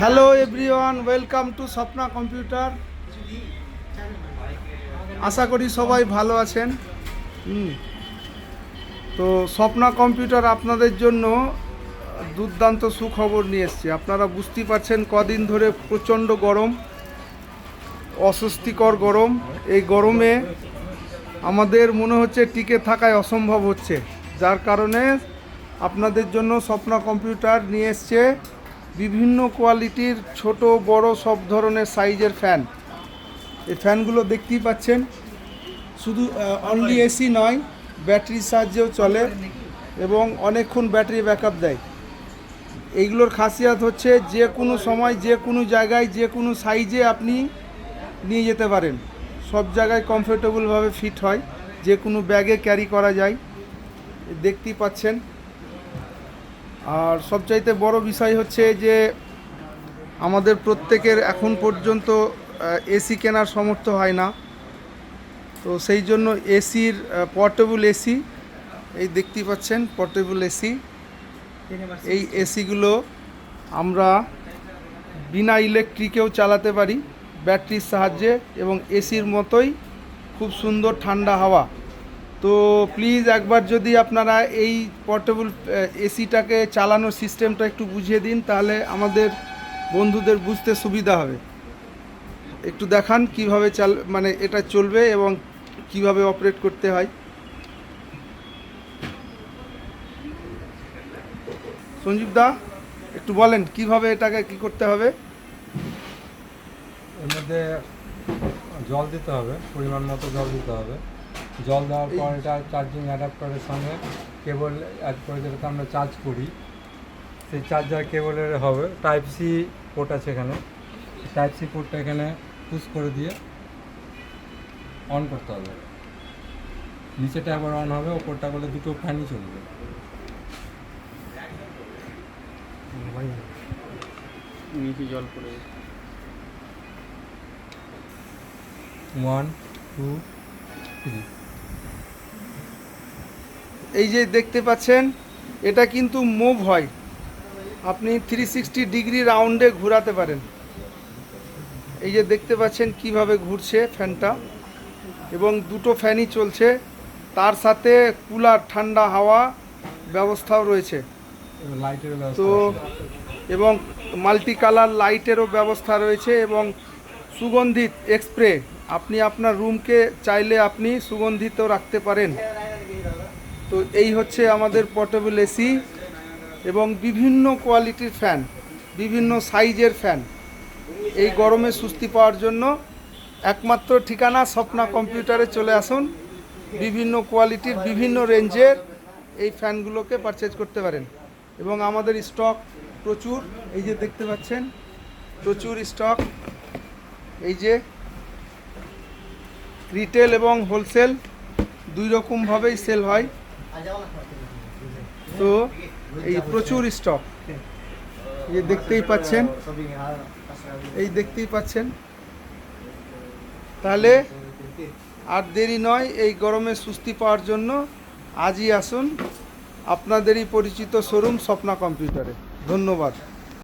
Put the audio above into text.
Hello everyone welcome to Swapna computer আশা করি সবাই ভালো আছেন। তো স্বপ্না কম্পিউটার আপনাদের জন্য দুর্দান্ত সুখবর নিয়ে এসছে। আপনারা বুঝতেই পারছেন কদিন ধরে প্রচণ্ড গরম, অস্বস্তিকর গরম। এই গরমে আমাদের মনে হচ্ছে টিকে থাকায় অসম্ভব হচ্ছে। যার কারণে আপনাদের জন্য স্বপ্না কম্পিউটার নিয়ে এসছে বিভিন্ন কোয়ালিটির ছোট, বড় সব ধরনের সাইজের ফ্যান। এই ফ্যানগুলো দেখতেই পাচ্ছেন। শুধু অনলি এসি নয় ব্যাটারির সাহায্যেও চলে এবং অনেকক্ষণ ব্যাটারি ব্যাকআপ দেয়। এইগুলোর খাসিয়াত হচ্ছে যে কোনো সময়, যে কোনো জায়গায়, যে কোনো সাইজে আপনি নিয়ে যেতে পারেন। সব জায়গায় কমফোর্টেবলভাবে ফিট হয়। যে কোনো ব্যাগে ক্যারি করা যায়। দেখতেই পাচ্ছেন। আর সবচাইতে বড় বিষয় হচ্ছে যে আমাদের প্রত্যেকের এখন পর্যন্ত এসি কেনার সামর্থ্য হয় না। তো সেই জন্য এসির পোর্টেবল এসি, এই দেখতেই পাচ্ছেন পোর্টেবল এসি। এই এসিগুলো আমরা বিনা ইলেকট্রিকেও চালাতে পারি, ব্যাটারির সাহায্যে এবং এসির মতোই খুব সুন্দর ঠান্ডা হাওয়া। তো প্লিজ একবার যদি আপনারা এই পোর্টেবল এসিটাকে চালানোর সিস্টেমটা একটু বুঝিয়ে দিন, তাহলে আমাদের বন্ধুদের বুঝতে সুবিধা হবে। একটু দেখান কীভাবে চাল মানে এটা চলবে এবং কীভাবে অপারেট করতে হয়। সঞ্জীব দা, একটু বলেন কীভাবে এটাকে কি করতে হবে? এর মধ্যে জল দিতে হবে, পরিমাণ মতো জল দিতে হবে। জল দেওয়ার পর এটা চার্জিং অ্যাডাপ্টারের সঙ্গে কেবল অ্যাড করে যেটাতে আমরা চার্জ করি সেই চার্জার কেবলের হবে টাইপ সি পোর্ট আছে এখানে। টাইপ সি পোর্টটা এখানে পুশ করে দিয়ে অন করতে হবে। নিচেটা আবার অন হবে ওপরটা বলে দুটো ফ্যানই চলবে। নিচে জল পড়ে ওয়ান টু থ্রি এই যে দেখতে পাচ্ছেন এটা কিন্তু মুভ হয়। আপনি থ্রি সিক্সটি ডিগ্রি রাউন্ডে ঘোরাতে পারেন। এই যে দেখতে পাচ্ছেন কীভাবে ঘুরছে ফ্যানটা। এবং দুটো ফ্যানই চলছে। তার সাথে কুলার ঠান্ডা হাওয়া ব্যবস্থাও রয়েছে। লাইটের তো এবং মাল্টি কালার লাইটেরও ব্যবস্থা রয়েছে এবং সুগন্ধিত এক্সপ্রে। আপনি আপনার রুমকে চাইলে আপনি সুগন্ধিত রাখতে পারেন। তো এই হচ্ছে আমাদের পোর্টেবল এসি এবং বিভিন্ন কোয়ালিটির ফ্যান বিভিন্ন সাইজের ফ্যান এই গরমে সুস্থি পাওয়ার জন্য একমাত্র ঠিকানা স্বপ্না কম্পিউটারে চলে আসুন। বিভিন্ন কোয়ালিটির বিভিন্ন রেঞ্জের এই ফ্যানগুলোকে পারচেজ করতে পারেন। এবং আমাদের স্টক প্রচুর, এই যে দেখতে পাচ্ছেন, প্রচুর স্টক এই যে রিটেল এবং হোলসেল দুই রকমভাবেই সেল হয়। তো এই প্রচুর স্টক এই দেখতেই পাচ্ছেন। এই দেখতেই পাচ্ছেন। তাহলে আর দেরি নয়, এই গরমে সুস্থি পাওয়ার জন্য আজই আসুন। আপনাদেরই পরিচিত শোরুম স্বপ্না কম্পিউটারে। ধন্যবাদ।